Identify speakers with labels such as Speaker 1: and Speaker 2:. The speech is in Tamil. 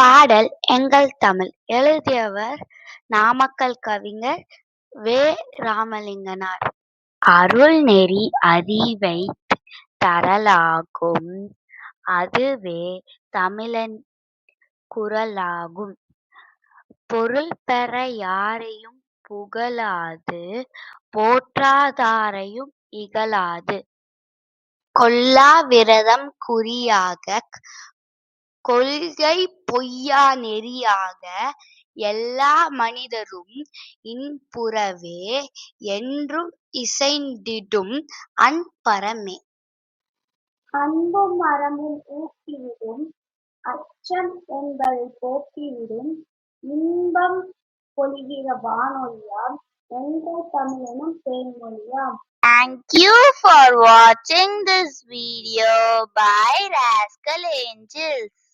Speaker 1: பாடல் எங்கள் தமிழ். எழுதியவர் நாமக்கல் கவிஞர் வே. ராமலிங்கனார். அருள் நெறி அறிவைத் தரலாகும். அதுவே தமிழன் குரலாகும். பொருள் பெற யாரையும் புகழாது போற்றாதாரையும் இகழாது. கொல்லா விரதம் குறியாகக் கொள்கைப் பொய்யா நெறியாக எல்லா மனிதரும் இன்புறவே என்றும் இசைந்திடும் அன்பறமே. அன்பும் அறமும் ஊக்கிவிடும் அச்சம் என்பதைப் போக்கிவிடும் இன்பம் பொழிகிற வானொலியாம் எங்கள் தமிழெனும் தேன்மொழியாம்.
Speaker 2: Thank you for watching this video by Rascal Angels.